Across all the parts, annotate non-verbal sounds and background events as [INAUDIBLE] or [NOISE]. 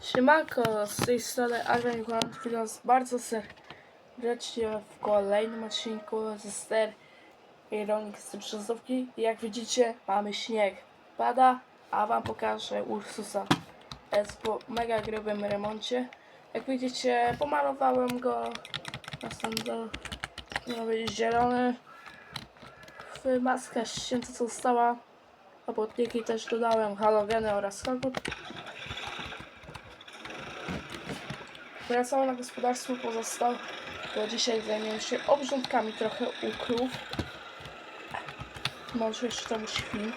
Siemanko, z tej strony Adrian Kłan, witam bardzo serdecznie w kolejnym odcinku ze ster Ironik z Brzozówki. Jak widzicie, mamy śnieg. Pada, a wam pokażę Ursusa. Jest po mega grubym remoncie. Jak widzicie, pomalowałem go. Miał być zielony. W maska ścięta została. A błotniki też dodałem halogeny oraz kogut. Wracamy na gospodarstwo pozostałe, bo dzisiaj zajmiemy się obrządkami trochę u krów. Może jeszcze tam świn.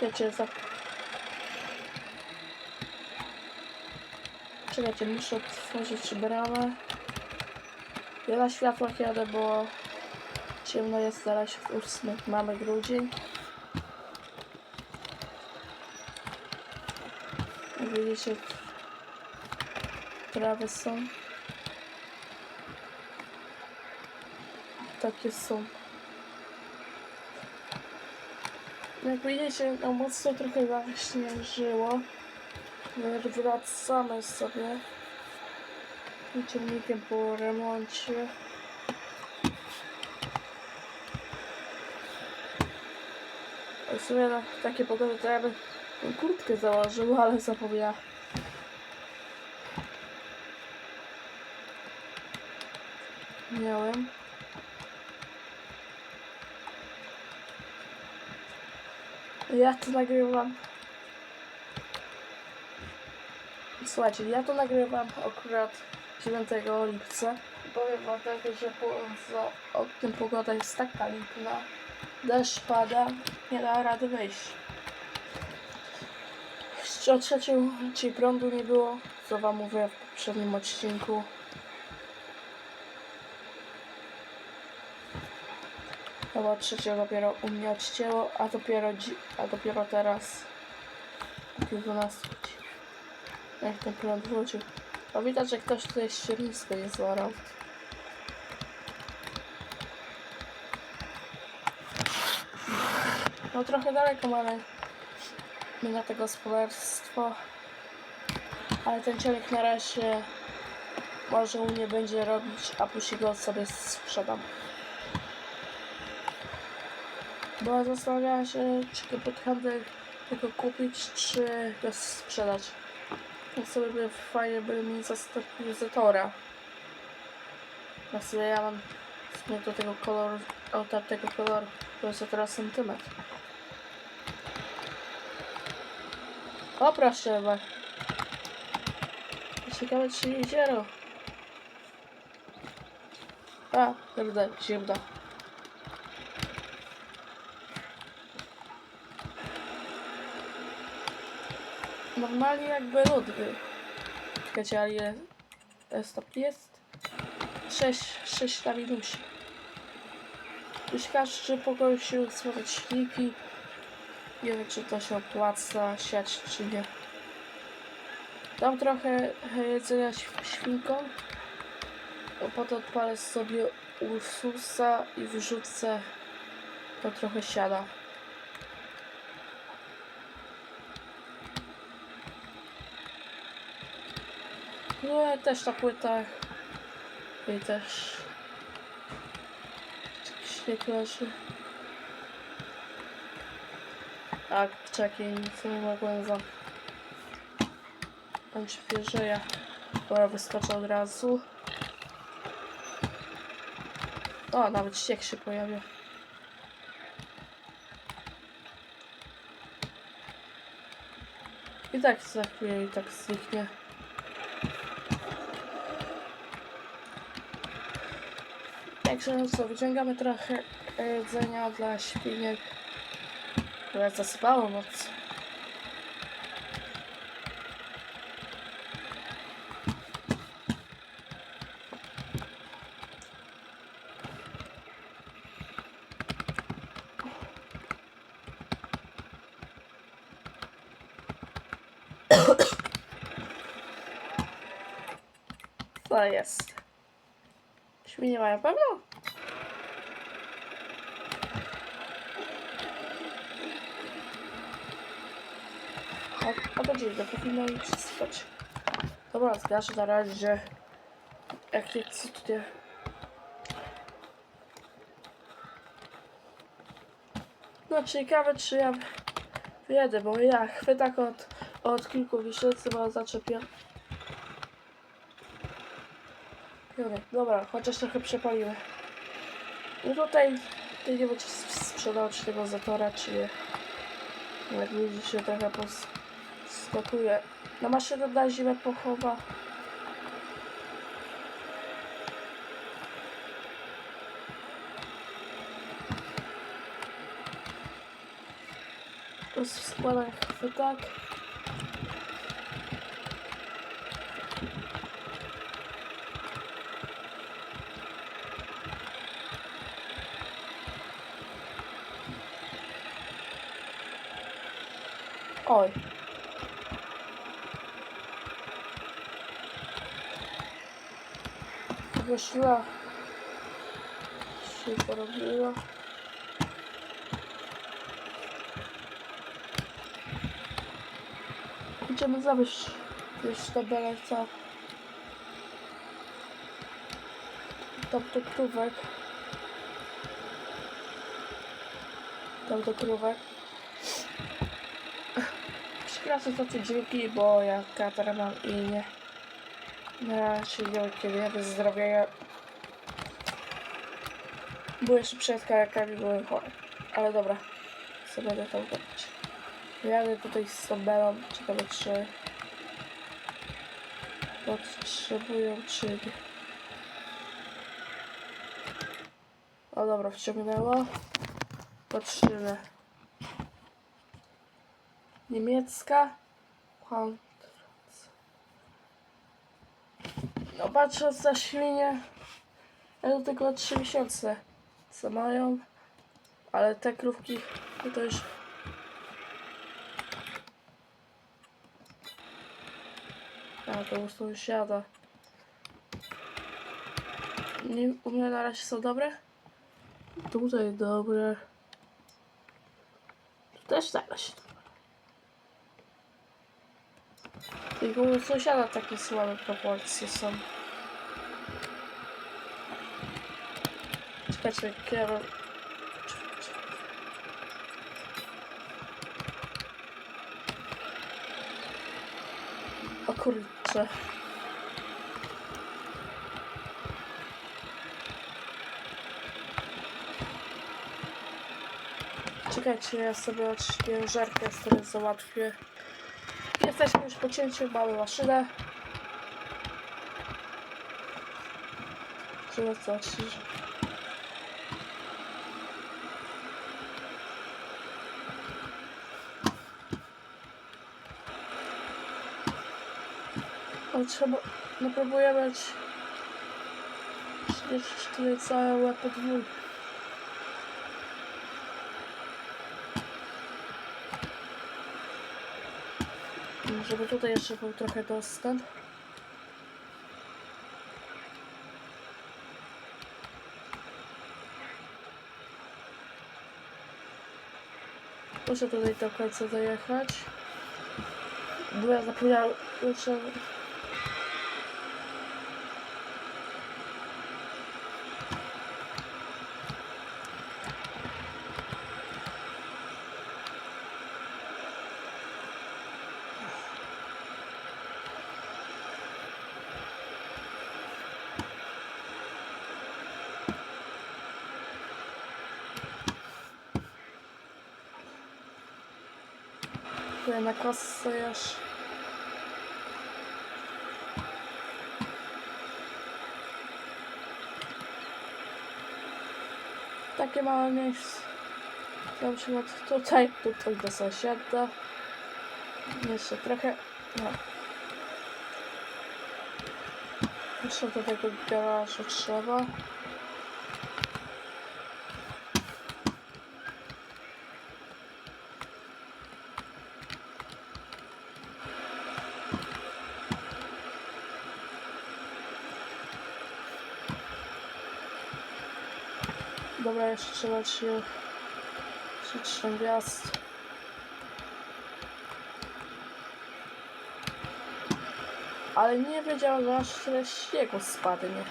Czekajcie, za... Czekajcie, muszę otworzyć bramę. Ja na światłach jadę, bo ciemno jest, zaraz w 8 mamy grudzień. Widzicie, trawy są. Takie są. Jak widzicie, no mocno trochę zaśnieżyło. My Wracamy sobie ciągnikiem po remoncie. W sumie na takie pogody to ja bym kurtkę założył, ale zapomniałem. Miałem. Ja to nagrywam. Słuchajcie, ja to nagrywam akurat 9 lipca. Powiem wam tak, że po, za oknem pogoda jest taka piękna. Deszcz pada, nie da rady wyjść. O trzecią dzisiaj prądu nie było, co wam mówię w poprzednim odcinku. Chyba trzecią dopiero u mnie odcięło, a dopiero, a dopiero teraz o 12 godzin. Jak ten prąd wrócił. Bo widać, że ktoś tutaj ściernisko nie złarał. No trochę daleko mamy na to gospodarstwo. Ale ten cielek na razie może u mnie będzie robić, a później go sobie sprzedam. Bo zastanawiałam się, czy go pod handel tego kupić, czy go sprzedać. Jak sobie by fajnie by mi zastąpił Zetora. Na sobie ja mam sumie do tego koloru, od tego koloru, to jest teraz sentymetr. O proszę, chyba. Ciekawe czy jezioro. A, kurde, zimno. Normalnie jakby ludwy. Czekajcie, ale ile e, stopni jest? 6, 6 na minusie. Już każdy pokoju się usłyszeć śliki. Nie wiem, czy to się opłaca siać, czy nie. Dam trochę jedzenia św- świnkom. Potem odpalę sobie Ursusa i wrzucę to trochę siada. No, też ta płyta. I też. Śnieg leży. Tak, czekaj, nic nie mogłem za... Tam się wierzę, Dobra, wyskoczę od razu. O, nawet ściek się pojawia. I tak za chwilę i tak zniknie. Także no co, wyciągamy trochę jedzenia dla świniek. Które zasypało moc. [COUGHS] Co jest? Świnie mają pewno? A, a to dziwne, powinno mi przesypać. Dobra, zgaszę na razie. Jak nie, co tutaj... No ciekawe czy ja wyjadę, bo ja chwytak od, od kilku miesięcy mam zaczepiony. Piony. Dobra, chociaż trochę przepalimy. No tutaj, nie wiem czy s- sprzedać tego zatora, czy nie. Jak widzicie trochę poskakuje. Na maszynę na zimę pochowa. Składam chwytak. Oj. Wyszła. Się porobiła. Idziemy zawieźć już tabelę co tam do krówek tam do krówek przepraszam za te dźwięki bo ja katarę mam i nie na się wielkie wiele zdrowia bo jeszcze przed kajakami byłem chory ale dobra co będę tam robić Jadę tutaj z tabelą, ciekawe czy potrzebują czy nie. O dobra, wciągnęło. Patrzymy. Niemiecka. Hand. No patrząc na świnie, do tego 3 miesiące co mają, ale te krówki to już A, to już to siada. Nie, u mnie na razie są dobre? Tutaj dobre. Tu też na razie dobre. Tylko u sąsiada takie słabe proporcje są. Czekajcie, kierowę. O kurczę. Czekajcie, ja sobie odśpię żarkę, z której załatwię. Jesteśmy już po cięciu, mamy maszynę. Trzeba coś. Ale trzeba, no próbuję być przecież tutaj całe łapy dwóch. Żeby tutaj jeszcze był trochę dostęp. Muszę tutaj do końca dojechać. Bo ja zapomniałam, że... Ja na kosce już. Takie małe miejsce. Na przykład tutaj, tutaj do sąsiada. Jeszcze trochę. No. Jeszcze do tego garażu trzeba. Dobra, jeszcze trzeba się przytrzymać gwiazd. Ale nie wiedziałem, że aż tyle śniegu spadnie.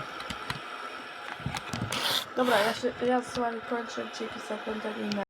Dobra, ja, się, ja z wami kończę. Dzięki za oglądanie.